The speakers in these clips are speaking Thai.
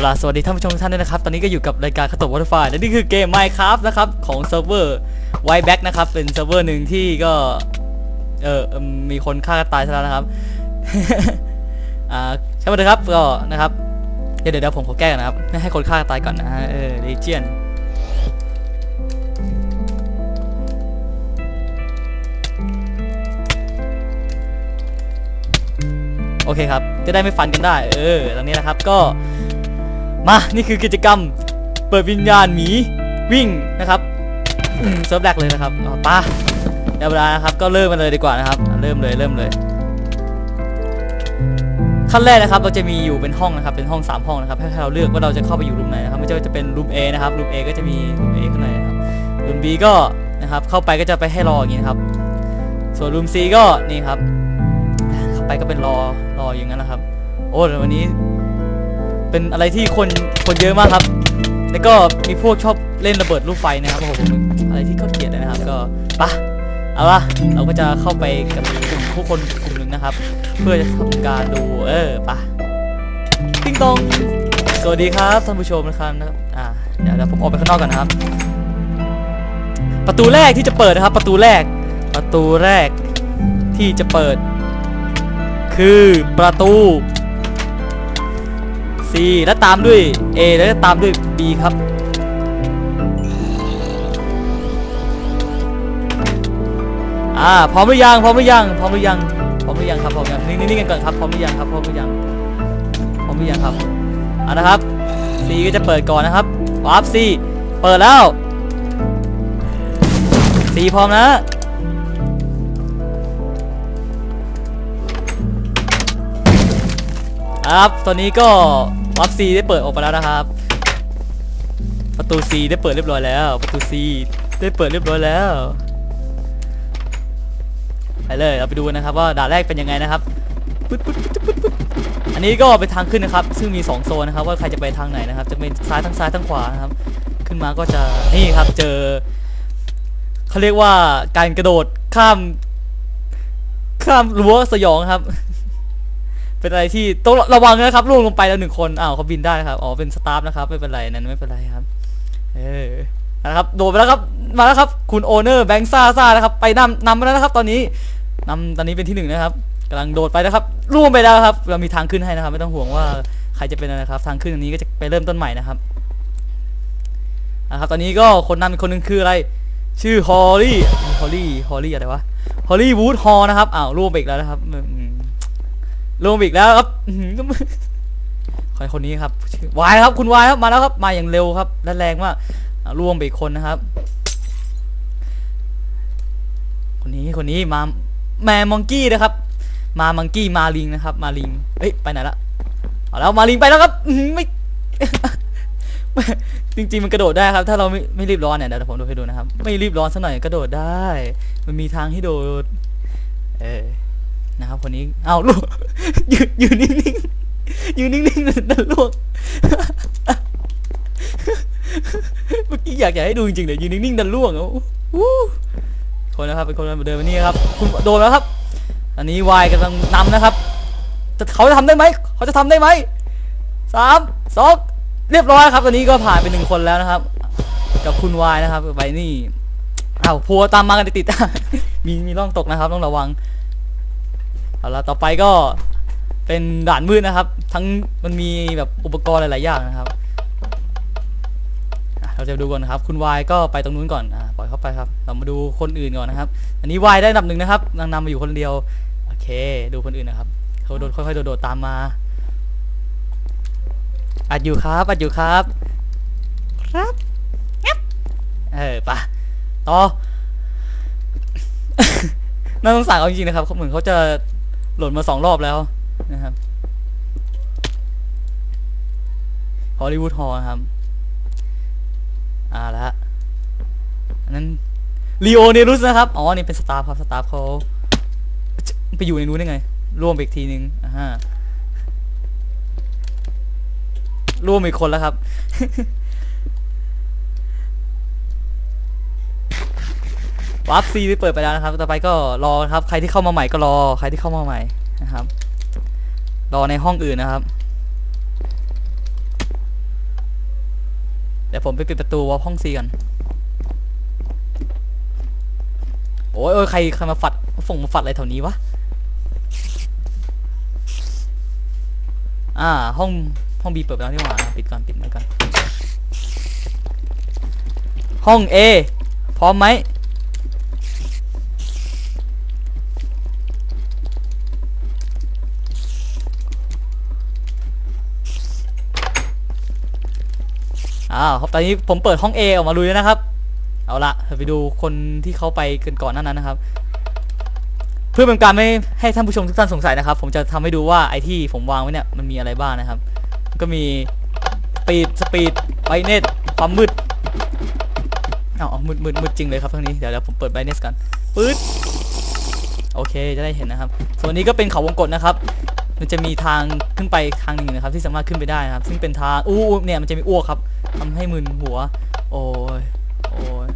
เอาล่ะสวัสดีท่านผู้ชมทุกท่านด้วยนะครับ ตอนนี้ก็อยู่กับรายการขตบวัตไฟและนี่คือเกม Minecraft นะครับ ของเซิร์ฟเวอร์ Whiteback นะครับ เป็นเซิร์ฟเวอร์หนึ่งที่ก็เออเอิ่มมีคนฆ่ากันตายซะแล้วนะครับ อ่าใช่ไหมครับก็นะครับ เดี๋ยวเดี๋ยวผมขอแก้ก่อนนะครับไม่ให้คนฆ่ากันตายก่อนนะฮะเออ Legion โอเคครับ จะได้ไม่ฟันกันได้ เออตอนนี้นะครับก็ มา นี่คือกิจกรรม เปิดวิญญาณหมีวิ่งนะครับอืมเซิร์ฟแรกเลยนะครับเอาไป้าเดี๋ยวเวลานะครับ ก็เริ่มกันเลยดีกว่านะครับ เริ่มเลยเริ่มเลย ขั้นแรกนะครับ เราจะมีอยู่เป็นห้องนะครับ เป็นห้อง 3 ห้องนะครับ ให้เราเลือกว่าเราจะเข้าไปอยู่รูมไหนนะครับ ไม่ใช่ว่าจะเป็นรูม A นะครับ รูม A ก็จะมีรูม A ข้างในนะครับ รูม B ก็นะครับ เข้าไปก็จะไปให้รออย่างนี้นะครับ ส่วนรูม C ก็นี่ครับ เข้าไปก็เป็นรอรออย่างนั้นนะครับ โอ้แต่วันนี้ เป็นอะไรที่คนคนเยอะมากครับ แล้วก็มีพวกชอบเล่นระเบิดลูกไฟนะครับโอ้โหผมอะไรที่เขาเกลียดเลยนะครับ ก็ปะเอาละเราก็จะเข้าไปกับกลุ่มผู้คนกลุ่มหนึ่งนะครับ เพื่อจะทำการดูเออปะติ้งตองสวัสดีครับท่านผู้ชมนะครับนะครับอ่าเดี๋ยวเดี๋ยวผมออกไปข้างนอกก่อนนะครับ ประตูแรกที่จะเปิดนะครับ ประตูแรก ประตูแรกที่จะเปิด คือประตู C แล้วตามด้วย A แล้วก็ตามด้วย B ครับ อ่าพร้อมหรือยังพร้อมหรือยังพร้อมหรือยังพร้อมหรือยังครับพร้อมยังนิ่งๆกันก่อนครับพร้อมหรือยังครับพร้อมหรือยังพร้อมหรือยังครับอ่านะครับ C ก็จะเปิดก่อนนะครับวาร์ป C เปิดแล้ว C พร้อมนะครับ ตอนนี้ก็ วับซีได้เปิดออกไปแล้วนะครับ ประตู C ได้เปิดเรียบร้อยแล้ว ประตู C ได้เปิดเรียบร้อยแล้วไปเลยเราไปดูนนะครับว่าด่านแรกเป็นยังไงนะครับปึ๊ดปึ๊ดปึ๊ดปึ๊ดปึ๊ดอันนี้ก็เป็นทางขึ้นนะครับ ซึ่งมี 2 โซนนะครับ ว่าใครจะไปทางไหนนะครับ จะเป็นซ้ายทั้งซ้ายทั้งขวานะครับ ขึ้นมาก็จะนี่ครับเจอเขาเรียกว่าการกระโดดข้าม ข้ามรั้วสยองครับ เป็นอะไรที่ต้องระวังนะครับล่วงลงไปแล้วหนึ่งคนอ้าวเขาบินได้ครับอ๋อเป็นสตาฟนะครับไม่เป็นไรนั่นไม่เป็นไรครับ เออนะครับโดดไปแล้วครับมาแล้วครับ คุณโอเนอร์แบงค์ซ่าซ่านะครับ ไปนำนำมาแล้วนะครับ ตอนนี้นำตอนนี้เป็นที่หนึ่งนะครับกำลังโดดไปนะครับล่วงไปแล้วครับ เรามีทางขึ้นให้นะครับ ไม่ต้องห่วงว่าใครจะเป็นอะไรนะครับ ทางขึ้นอันนี้ก็จะไปเริ่มต้นใหม่นะครับนะครับ ตอนนี้ก็คนนำอีกคนหนึงคืออะไร ชื่อฮอลลี่ฮอลลี่ฮอลลี่อะไรวะฮอลลี่วูดฮอลนะครับอ้าวล่วงไปอีกแล้วนะครับ ลงไปอีกแล้วครับอื้อหือก็ไม่คนคนนี้ครับวายครับคุณวายครับมาแล้วครับมาอย่างเร็วครับและแรงมากอะล่วงไปอีกคนนะครับ คนนี้คนนี้มาแมมองกี้นะครับ มามังกี้มาลิงนะครับ มาลิงเอ้ยไปไหนละเอาแล้วมาลิงไปแล้วครับไม่จริงๆมันกระโดดได้ครับ ถ้าเราไม่ไม่รีบร้อนเนี่ยเดี๋ยวผมดูให้ดูนะครับ ไม่รีบร้อนสักหน่อยกระโดดได้ มันมีทางให้โดด เออ นะครับคนนี้เอาลูกยืนยืนนิ่งๆยืนนิ่งๆนั่นลูกเมื่อกี้อยากอยากให้ดูจริงๆเลยยืนนิ่งๆดันล่วงอะอู้คนนะครับเป็นคนเดินมานี่ครับ คุณโดนแล้วครับ อันนี้วายกำลังนำนะครับจะเขาจะทำได้ไหมเขาจะทำได้ไหมสามสองเรียบร้อยครับ ตอนนี้ก็ผ่านไปหนึ่งคนแล้วนะครับ กับคุณวายนะครับไปนี่อ้าวพัวตามมากันติดๆมีมีร่องตกนะครับ ต้องระวัง เอาละต่อไปก็เป็นด่านมืดนะครับ ทั้งมันมีแบบอุปกรณ์หลายๆอย่างนะครับเราจะดูก่อนนะครับ คุณวายก็ไปตรงนู้นก่อนอะปล่อยเข้าไปครับ เรามาดูคนอื่นก่อนนะครับ อันนี้วายได้ดับหนึ่งนะครับนางนำมาอยู่คนเดียวโอเค ดูคนอื่นนะครับเขาโดดค่อยๆโดดๆตามมาอัดอยู่ครับอัดอยู่ครับ ครับงับเออไปะต่อน่าสงสารเขาจริงๆนะครับเหมือนเขาจะ หล่นมาสองรอบแล้วนะครับฮอลลีวูดฮอลครับ อ่าละอันนั้นลีโอเนรุสนะครับ อ๋อ นี่เป็นสตาฟครับ สตาฟเขาไปอยู่ในนู้นได้ไง ร่วมอีกทีนึงอ่าฮะร่วมอีกคนแล้วครับ วาร์ปซีได้เปิดไปแล้วนะครับ ต่อไปก็รอครับ ใครที่เข้ามาใหม่ก็รอ ใครที่เข้ามาใหม่นะครับ รอในห้องอื่นนะครับ เดี๋ยวผมไปปิดประตูวอลห้องซีก่อนโอ้ยโอ้ยใครใครมาฝัดฝงมาฝัดอะไรแถวนี้วะ อ่า ห้องห้องบีเปิดไปแล้วนี่หว่า ปิดก่อนปิดไว้ก่อน ห้อง A พร้อมไหม อ้าวตอนนี้ผมเปิดห้อง A ออกมาลุยแล้วนะครับ เอาละเราไปดูคนที่เขาไปกันก่อนหนั้นนั้นนะครับ เพื่อเป็นการไม่ให้ท่านผู้ชมทุกท่านสงสัยนะครับ ผมจะทำให้ดูว่าไอที่ผมวางไว้เนี่ยมันมีอะไรบ้างนะครับ ก็มีสปีดสปีดไบเนตความมืดเอาเอามืดมืดมืดจริงเลยครับทั้งนี้เดี๋ยวเดี๋ยวผมเปิดไบเนสกันปื๊ดโอเคจะได้เห็นนะครับ ส่วนนี้ก็เป็นเขาวงกตนะครับมันจะมีทางขึ้นไปทางหนึ่งนะครับ ที่สามารถขึ้นไปได้นะครับ ซึ่งเป็นทางอู้อู้เนี่ยมันจะมีอ้วกครับ ทำให้มึนหัว โอ้ยโอ้ย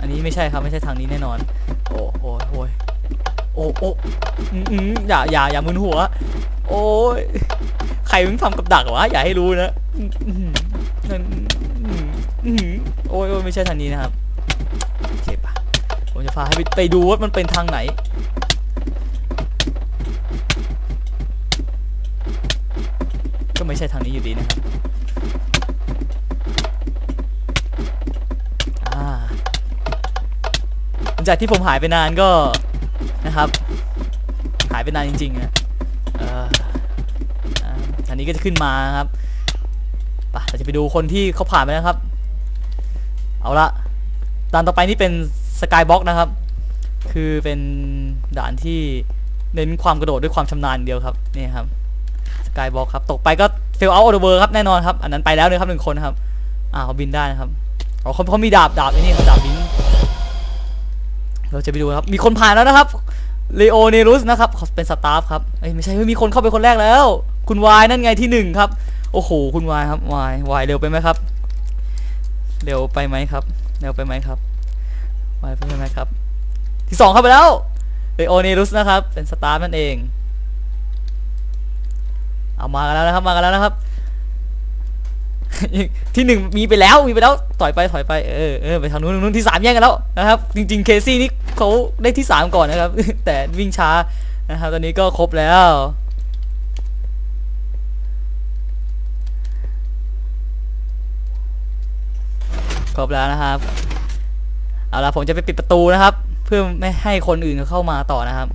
อันนี้ไม่ใช่ครับไม่ใช่ทางนี้แน่นอน โอ้โอ้ยโอ้ยโอ้โอ้อืมอืมอย่าอย่าอย่ามึนหัว โอ้ยใครมึงทำกับดักวะอย่าให้รู้นะหือนั่นอื้อหืออื้อหือโอ้ยโอ้ยไม่ใช่ทางนี้นะครับโอเคปะผมจะพาให้ไปไปดูว่ามันเป็นทางไหนก็ไม่ใช่ทางนี้อยู่ดีนะครับ จากที่ผมหายไปนานก็นะครับ หายไปนานจริงๆนะเอ่ออ่าอันนี้ก็จะขึ้นมาครับไปเราจะไปดูคนที่เขาผ่านไปนะครับ เอาละด่านต่อไปนี่เป็นสกายบ็อกนะครับ คือเป็นด่านที่เน้นความกระโดดด้วยความชำนาญเดียวครับนี่ครับสกายบ็อกครับตกไปก็เฟลเอาท์ออเวอร์ครับแน่นอนครับ อันนั้นไปแล้วเลยครับหนึ่งคนครับ อ่าเขาบินได้นะครับอ๋อเขาเขามีดาบดาบไอ้นี่เขาดาบบิน เราจะไปดูครับ มีคนผ่านแล้วนะครับเลโอเนรุสนะครับเขาเป็นสตาฟครับเอ้ยไม่ใช่ไม่มีคนเข้าไปคนแรกแล้ว คุณวายนั่นไงที่หนึ่งครับ โอ้โห คุณวายครับวายวายเร็วไปไหมครับ เร็วไปไหมครับ เร็วไปไหมครับวายไปไหมครับ ที่สองเข้าไปแล้วเลโอเนรุสนะครับ เป็นสตาฟนั่นเอง เอามากันแล้วนะครับ มากันแล้วนะครับ ที่หนึ่งมีไปแล้วมีไปแล้วถอยไปถอยไปเออเออไปทางนู้นนู้นที่สามแย่งกันแล้วนะครับ จริง ๆ เคซี่นี่เขาได้ที่สามก่อนนะครับ แต่วิ่งช้านะครับ ตอนนี้ก็ครบแล้วครบแล้วนะครับ เอาละผมจะไปปิดประตูนะครับ เพื่อไม่ให้คนอื่นเข้ามาต่อนะครับ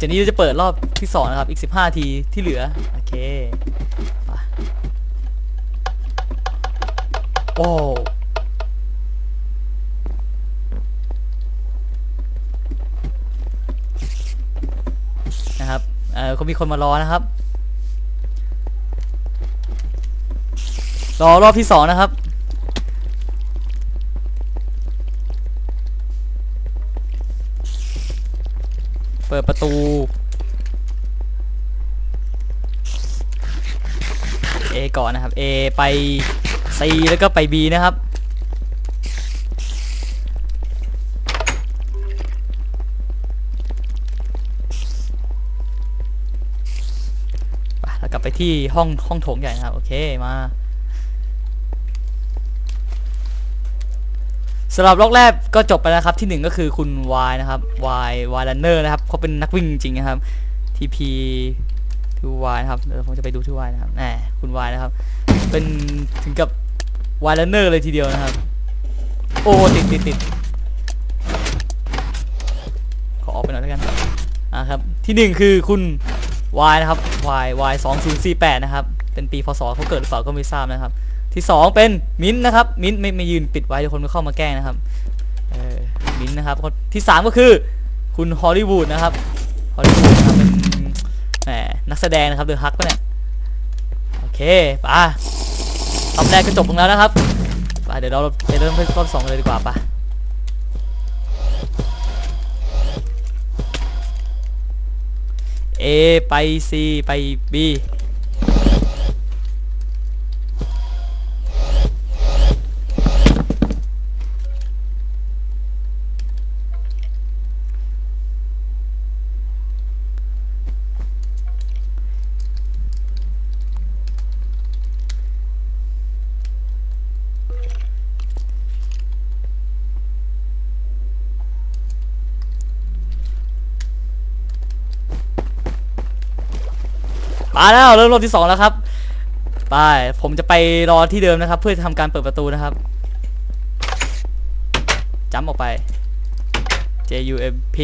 จากนี้เราจะเปิดรอบที่สองนะครับ อีก 15 ทีที่เหลือ โอเคไปโอ้นะครับเออก็มีคนมารอนะครับ รอรอบที่สองนะครับ เปิดประตู A ก่อนนะครับ A ไป C แล้วก็ไป B นะครับไปแล้วกลับไปที่ห้องห้องโถงใหญ่นะครับ โอเค มา สำหรับล็อกแรกก็จบไปแล้วครับที่หนึ่งก็คือคุณ Y นะครับ Y Y Runner นะครับเขาเป็นนักวิ่งจริงๆนะครับ TP ทู Y นะครับเดี๋ยวผมจะไปดูที่ Y นะครับแหมคุณ Y นะครับ เป็นถึงกับ Y Runner เลยทีเดียวนะครับ โอ้ติดติดติดขอออกไปหน่อยแล้วกันอ่าครับที่หนึ่งคือคุณ Y นะครับ Y Y 2 0 4 8นะครับเป็นปีพศเขาเกิดหรือเปล่าก็ไม่ทราบนะครับ ที่สองเป็นมิ้นนะครับ มิ้นไม่ไม่ยืนปิดไว้เดี๋ยวคนก็เข้ามาแกล้งนะครับเออมิ้นนะครับที่สามก็คือคุณฮอลลีวูดนะครับฮอลลีวูดนะครับเป็นแหมนักแสดงนะครับเดอะฮักปะเนี่ยโอเคป่ะรอบแรกก็จบลงแล้วนะครับไปเดี๋ยวเราไปเริ่มรอบสองเลยดีกว่าป่ะเ A ไป C ไป B มาแล้วเริ่มรอบที่สองแล้วครับไปผมจะไปรอที่เดิมนะครับ เพื่อจะทำการเปิดประตูนะครับจำออกไป J U M P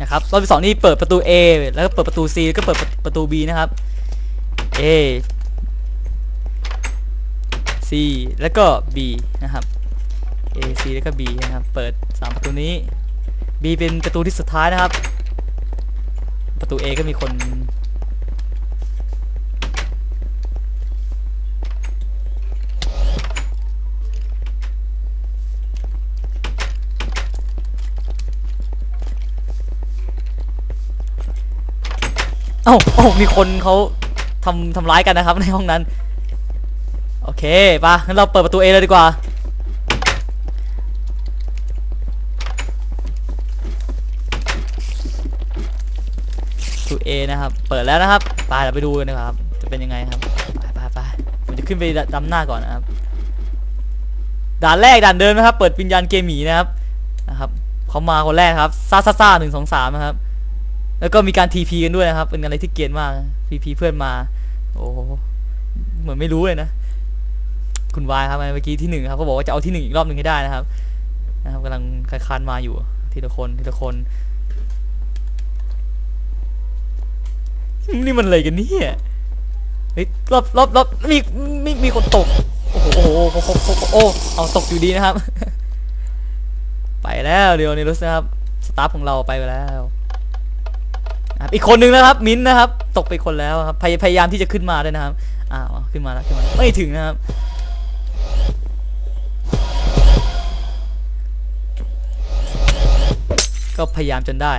นะครับรอบที่สองนี่เปิดประตู A แล้วก็เปิดประตู C ก็เปิดประตู B นะครับ A C แล้วก็ B นะครับ A C แล้วก็ B นะครับ เปิดสามประตูนี้ B เป็นประตูที่สุดท้ายนะครับ ประตู A ก็มีคน เอ้าเอ้ามีคนเขาทำทำร้ายกันนะครับในห้องนั้น โอเคปะงั้นเราเปิดประตู A เลยดีกว่า ประตู A นะครับ เปิดแล้วนะครับไปเราไปดูกันนะครับ จะเป็นยังไงครับ ไปไปไปผมจะขึ้นไปดำหน้าก่อนนะครับ ด่านแรกด่านเดิมนะครับ เปิดวิญญาณเกมหมีนะครับ นะครับเขามาคนแรกครับ ซ่าซ่าซ่าหนึ่งสองสามนะครับ แล้วก็มีการ TP กันด้วยนะครับ เป็นอะไรที่เกียนมาก TP เพื่อนมา โอ้โหเหมือนไม่รู้เลยนะ คุณวายครับเมื่อกี้ที่หนึ่งครับเขาบอกว่าจะเอาที่หนึ่งอีกรอบหนึ่งให้ได้นะครับ นะครับกำลังคคานมาอยู่ทีละคนทีละคน นี่มันอะไรกันเนี่ยเฮ้ยรอบรอบรอบมีมีมีคนตก โอ้โหโอ้โหโอ้โหโอ้เอาตกอยู่ดีนะครับ ไปแล้วเดี๋ยวนี้รู้สึกครับ สตาฟของเราไปแล้ว อีกคนนึงนะครับมิ้นนะครับ ตกไปคนแล้วครับพยพยายามที่จะขึ้นมาด้วยนะครับอ้าวขึ้นมาแล้วขึ้นมาไม่ถึงนะครับก็พยายามจนได้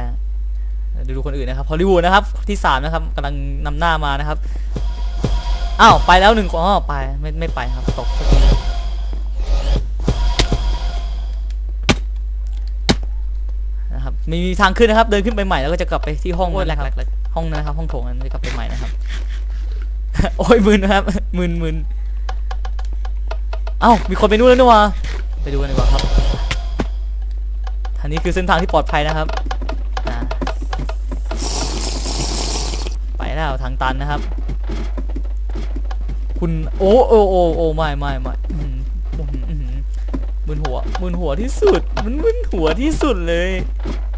ดูคนอื่นนะครับฮอลลีวูดนะครับที่สามนะครับกำลังนำหน้ามานะครับอ้าวไปแล้วหนึ่งอ๋อไปไม่ไม่ไปครับตก มีมีทางขึ้นนะครับ เดินขึ้นไปใหม่แล้วก็จะกลับไปที่ห้องนั้นนะครับห้องนั้นนะครับ ห้องโถงนั้นจะกลับไปใหม่นะครับ โอ้ยมึนนะครับมึนมึนเอ้ามีคนไปนู่นแล้วนี่หวะไปดูกันดีกว่าครับทางนี้คือเส้นทางที่ปลอดภัยนะครับอ่าไปแล้วทางตันนะครับ คุณโอ้โอ้โอ้โอ้ไม่ไม่ไม่อื้อหืออื้อหืออื้อหือมึนหัวมึนหัวที่สุด มันมึนหัวที่สุดเลย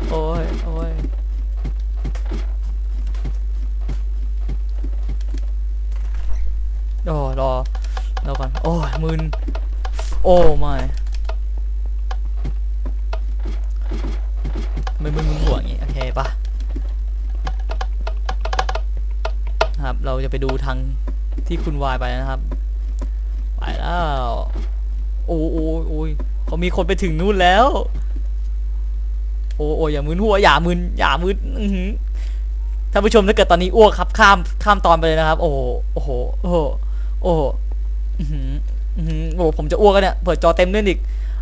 โอ้ย โอ้ย รอ รอ รอก่อน โอ้ยมึน โอ้ไม่ไม่มึนมึนหัวอย่างงี้ โอเคปะครับ เราจะไปดูทางที่คุณวายไปนะครับ ไปแล้ว โอ้โอ้โอ้ยเขามีคนไปถึงนู่นแล้ว โอ้โอ้อย่ามึนหัวอย่ามึนอย่ามึนอื้อท่านผู้ชมถ้าเกิดตอนนี้อ้วกครับข้ามข้ามตอนไปเลยนะครับ โอ้โหโอ้โหโอ้โหโอ้โหอื้อหืออื้อหือโอ้โหผมจะอ้วกกันเนี่ยเปิดจอเต็มด้วยอีก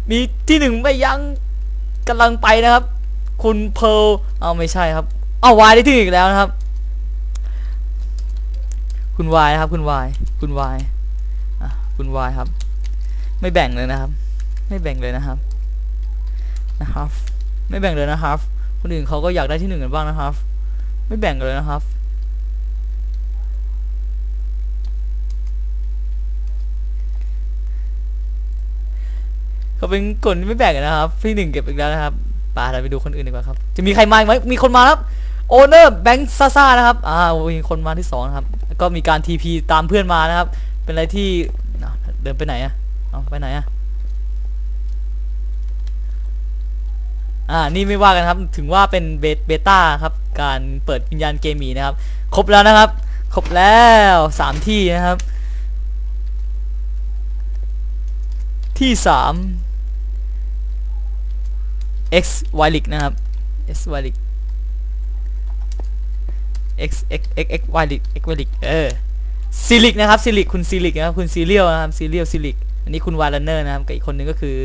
มีที่หนึ่งไม่ยั้งกำลังไปนะครับ คุณเพร์ลเอาไม่ใช่ครับ เอาวายได้ที่หนึ่งอีกแล้วนะครับ คุณวายครับ คุณวายคุณวายอะคุณวายครับ ไม่แบ่งเลยนะครับ ไม่แบ่งเลยนะครับนะครับ ไม่แบ่งเลยนะครับ คนอื่นเขาก็อยากได้ที่หนึ่งกันบ้างนะครับ ไม่แบ่งกันเลยนะครับเขาเป็นคนไม่แบ่งกันนะครับที่หนึ่งเก็บอีกแล้วนะครับไปเราไปดูคนอื่นดีกว่าครับ จะมีใครมาไหมมีคนมาครับโอเนอร์แบงค์ซาซานะครับ อ่ามีคนมาที่สองนะครับ ก็มีการทีพีตามเพื่อนมานะครับ เป็นอะไรที่เดินไปไหนอะเอาไปไหนอะ อ่านี่ไม่ว่ากันครับถึงว่าเป็นเบต้าครับการเปิดวิญญาณเกมีนะครับ ครบแล้วนะครับ ครบแล้วสามที่นะครับ ที่สาม X Y l i g นะครับ X Y l i g x x x x y ลิก x y ลิกเออซิลิกนะครับซิลิกคุณซิลิกนะครับคุณซีเรียลนะครับซีเรียลซิลิกอันนี้คุณวาลันเนอร์นะครับกับอีกคนนึงก็คือ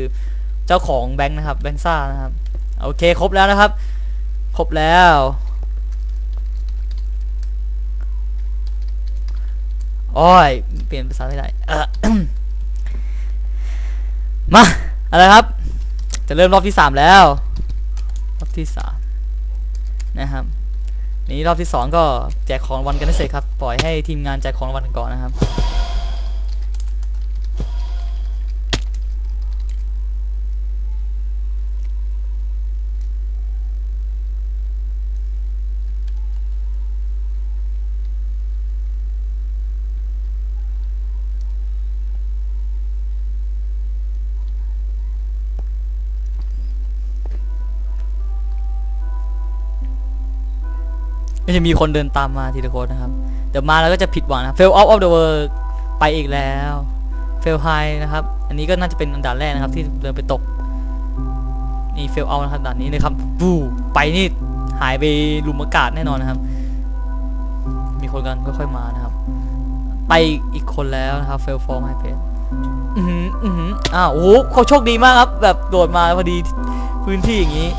เจ้าของแบงค์นะครับแบงค์ซ่านะครับ โอเคครบแล้วนะครับ ครบแล้ว โอ้ย เปลี่ยนภาษาไม่ได้มาอะไรครับ จะเริ่มรอบที่สามแล้ว รอบที่สามนะครับ นี้รอบที่สองก็แจกของรางวัลกันให้เสร็จครับ ปล่อยให้ทีมงานแจกของรางวัลกันก่อนนะครับ ก็จะมีคนเดินตามมาทีละคนนะครับ เดี๋ยวมาแล้วก็จะผิดหวังนะ fail out of the world ไปอีกแล้ว fail high นะครับ อันนี้ก็น่าจะเป็นอันดับแรกนะครับ ที่เดินไปตก นี่ fail out นะครับด่านนี้นะครับบูไปนี่หายไปลุมอากาศแน่นอนนะครับ มีคนกันค่อยๆมานะครับ ไปอีกคนแล้วนะครับ fail form high pace อือหืออือหืออ้าวโอ้โหเขาโชคดีมากครับ แบบโดดมาพอดีพื้นที่อย่างนี้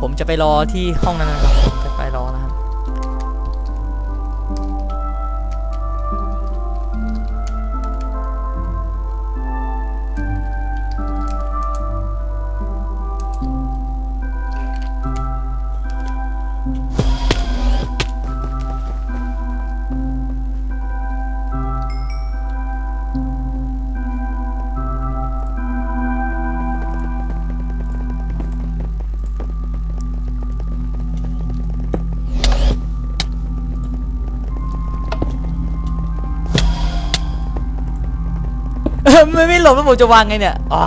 ผมจะไปรอที่ห้องนั้นนะครับ ไม่ไม่หลบแล้วผมจะวางไงเนี่ยอ๋อ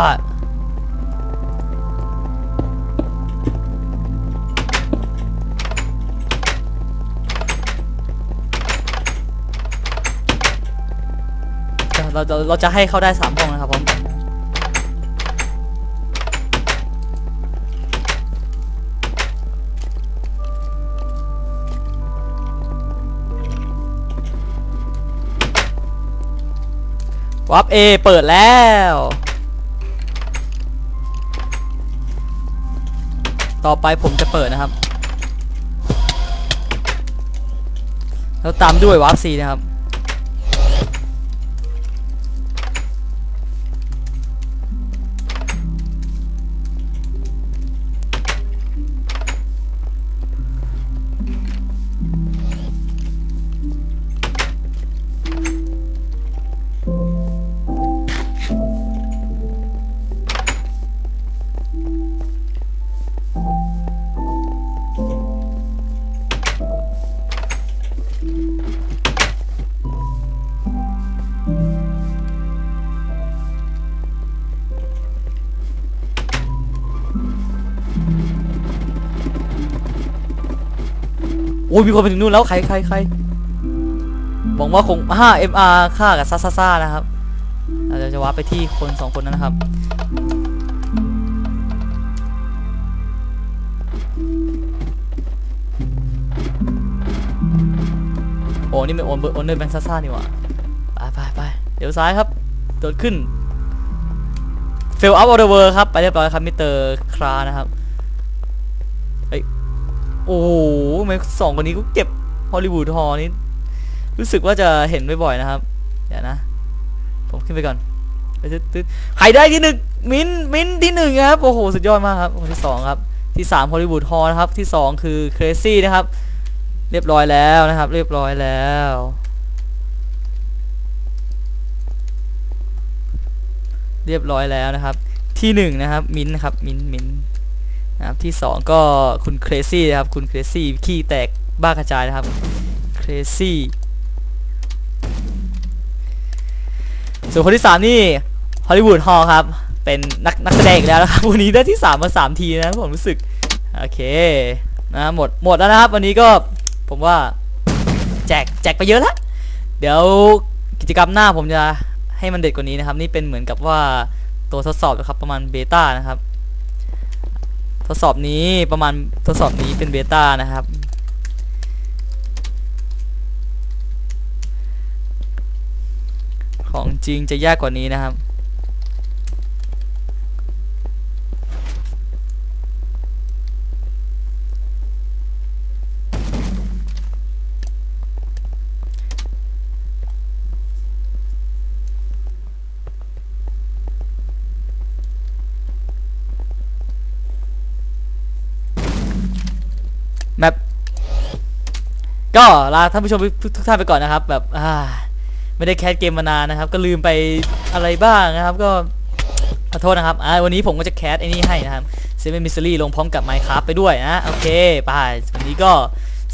เราจะเราจะให้เขาได้สามห้องนะครับผม วับเอเปิดแล้ว ต่อไปผมจะเปิดนะครับ แล้วตามด้วยวับซีนะครับ อ้ยมีคนไปถึงนู่นแล้วใครใครใครหวังว่าคง5 MR ค่ากับซ่าซ่าซ่านะครับเราจะจะวัดไปที่คนสองคนนั้นนะครับ โอ้นี่เป็นโอนเบอร์โอนเนอร์แบงค์ซ่าซ่านี่หว่าไปไปไปเดี๋ยวซ้ายครับโดดขึ้น fail up of the world ครับ ไปเรียบร้อยครับมิสเตอร์ครานะครับ โอ้โหทำไมสองคนนี้ก็เก็บฮอลลีวูดฮอนี่รู้สึกว่าจะเห็นบ่อยๆนะครับ เดี๋ยวนะ ผมขึ้นไปก่อนตึ๊ดตึ๊ดใครได้ที่หนึ่งมินท์มินท์ที่หนึ่งครับ โอ้โห สุดยอดมากครับคนที่สองครับ ที่สามฮอลลีวูดฮอนะครับ ที่สองคือเครซี่นะครับ เรียบร้อยแล้วนะครับ เรียบร้อยแล้วเรียบร้อยแล้วนะครับ ที่หนึ่งนะครับ มินท์นะครับ มินท์มินท์ นะครับที่สองก็คุณเครซี่นะครับคุณเครซี่ขี้แตกบ้ากระจายนะครับเครซี่ส่วนคนที่สามนี่ฮอลลีวูดฮอลครับ เป็นนักนักแสดงอีกแล้วนะครับ วันนี้ได้ที่สามมาสามทีนะผมรู้สึก โอเคนะหมดหมดแล้วนะครับ วันนี้ก็ผมว่าแจกแจกไปเยอะแล้ว เดี๋ยวกิจกรรมหน้าผมจะให้มันเด็ดกว่านี้นะครับ นี่เป็นเหมือนกับว่าตัวทดสอบนะครับประมาณเบต้านะครับ ทดสอบนี้ประมาณทดสอบนี้เป็นเบต้านะครับ ของจริงจะยากกว่านี้นะครับ ก็ลาท่านผู้ชมทุกท่านไปก่อนนะครับ แบบอ่าไม่ได้แคสเกมมานานนะครับ ก็ลืมไปอะไรบ้างนะครับ ก็ขอโทษนะครับอ่าวันนี้ผมก็จะแคสไอ้นี่ให้นะครับเซเว่นมิสซิลี่ลงพร้อมกับ Minecraft ไปด้วยนะโอเคไปวันนี้ก็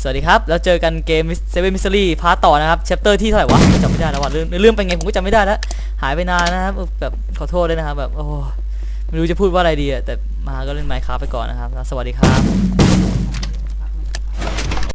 สวัสดีครับ แล้วเจอกันเกมเซเว่นมิสซิลี่พาร์ตต่อนะครับแชปเตอร์ที่เท่าไหร่วะจำไม่ได้แล้วว่ะเรื่องเรื่องเป็นไงผมก็จำไม่ได้แล้ว หายไปนานนะครับแบบขอโทษด้วยนะครับแบบโอ้ไม่รู้จะพูดว่าอะไรดีอะแต่มาก็เล่น Minecraft ไปก่อนนะครับ สวัสดีครับ